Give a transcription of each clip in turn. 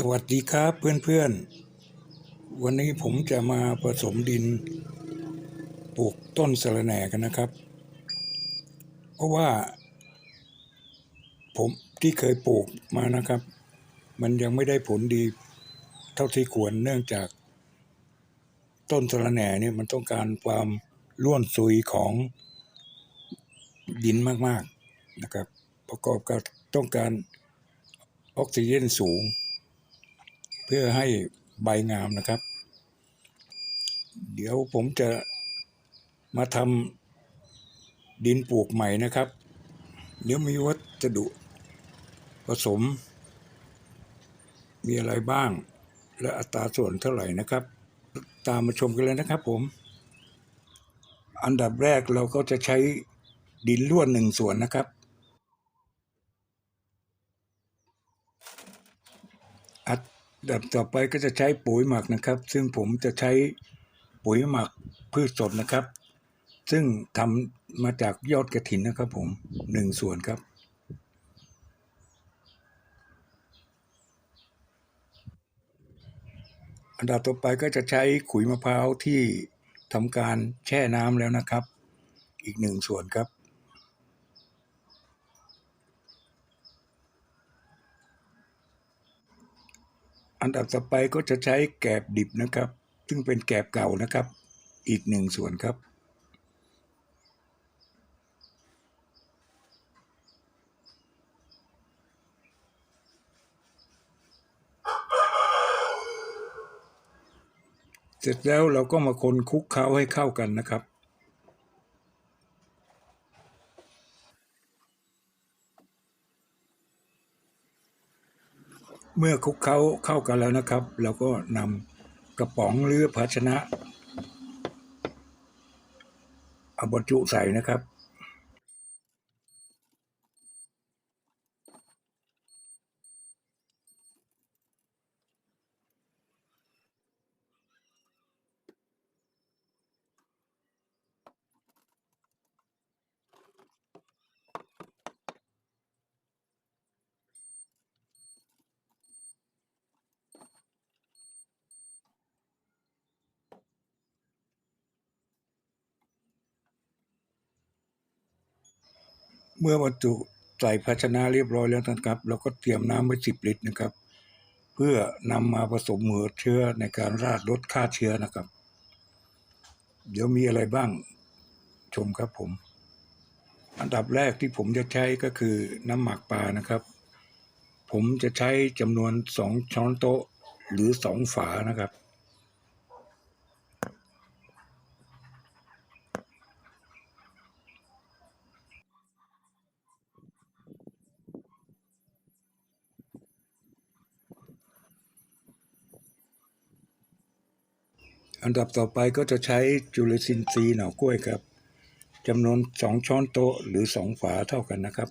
สวัสดีครับเพื่อนๆ วันนี้ผมจะมาผสมดินปลูกต้นสะระแหน่กันนะครับ เพราะว่า ผมที่เคยปลูกมานะครับ มันยังไม่ได้ผลดีเท่าที่ควรเนื่องจาก ต้นสะระแหน่เนี่ยมันต้องการความร่วนซุยของดินมากๆนะครับ ประกอบกับต้องการออกซิเจนสูง เพื่อให้ใบงามนะครับ เดี๋ยวผมจะมาทำดินปลูกใหม่นะครับ เดี๋ยวมีวัสดุผสม มีอะไรบ้าง และอัตราส่วนเท่าไหร่นะครับ ตามมาชมกันเลยนะครับผม อันดับแรกเราก็จะใช้ดินล้วนหนึ่งส่วนนะครับ อัน ดับต่อไปก็จะใช้ปุ๋ยหมักนะครับ ซึ่งผมจะใช้ปุ๋ยหมักพืชสดนะครับ ซึ่งทำมาจากยอดกระถินนะครับผมหนึ่งส่วนครับ อันดับต่อไปก็จะใช้ขุยมะพร้าวที่ทำการแช่น้ำแล้วนะครับ อีกหนึ่งส่วนครับ อันดับต่อไปก็จะใช้แกบดิบนะครับ ซึ่งเป็นแกบเก่านะครับ อีกหนึ่งส่วนครับ เสร็จแล้วเราก็มาคนคุกเคล้าให้เข้ากันนะครับ เมื่อคุกเขาเข้ากันแล้วนะครับ เราก็นำกระป๋องหรือภาชนะเอาบรรจุใส่นะครับ เมื่อบรรจุใส่ภาชนะเรียบร้อยแล้วนะครับเราก็เตรียมน้ำไว้สิบลิตรนะครับ เพื่อนำมาผสมหัวเชื้อในการราดลดค่าเชื้อนะครับ เดี๋ยวมีอะไรบ้างชมครับผม อันดับแรกที่ผมจะใช้ก็คือน้ำหมักปลานะครับ ผมจะใช้จำนวนสองช้อนโต๊ะหรือสองฝานะครับ อันดับต่อไปก็จะใช้จุลินทรีย์หน่อกล้วยครับจำนวนสองช้อนโต๊ะหรือสองฝาเท่ากันนะครับ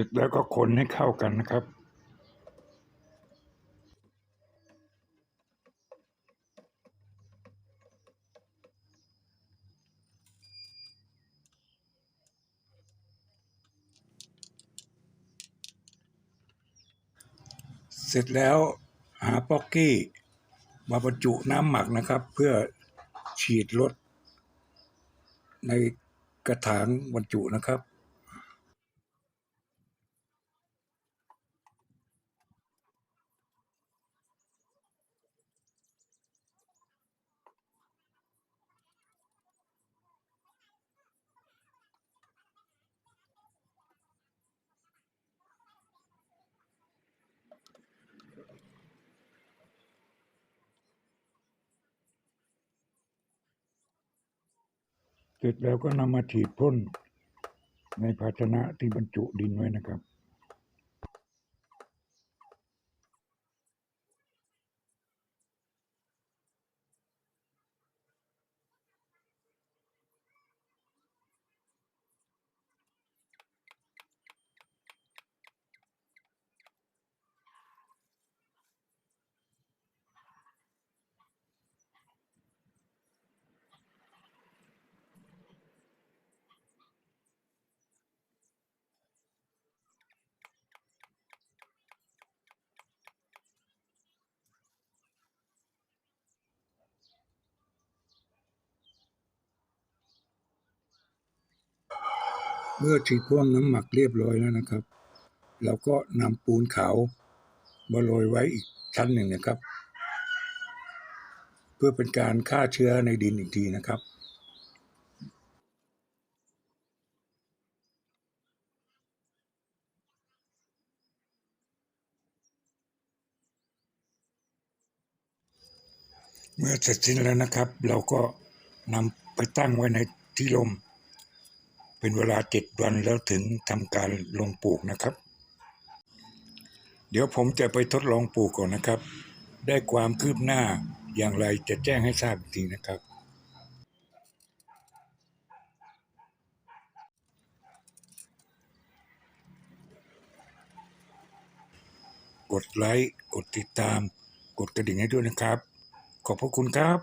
ร็จแล้วก็คนให้เข้ากันนะครับ เสร็จแล้วหาป๊อกกี้มาบรรจุน้ำหมักนะครับ เพื่อฉีดลดในกระถางบรรจุนะครับ เสร็จแล้วก็นำมาฉีดพ่นในภาชนะที่บรรจุดินไว้นะครับ เมื่อฉีดพ่วงน้ำหมักเรียบร้อยแล้วนะครับ เราก็นำปูนขาวมาโรยไว้อีกชั้นหนึ่งนะครับ เพื่อเป็นการฆ่าเชื้อในดินอีกทีนะครับเมื่อเสร็จสิ้นแล้วนะครับ เราก็นำไปตั้งไว้ในที่ลม เป็นเวลาเจ็ดวันแล้วถึงทำการลงปลูกนะครับ เดี๋ยวผมจะไปทดลองปลูกก่อนนะครับ ได้ความคืบหน้าอย่างไรจะแจ้งให้ทราบอีกทีนะครับ กดไลค์ กดติดตาม กดกระดิ่งให้ด้วยนะครับ ขอบพระคุณครับ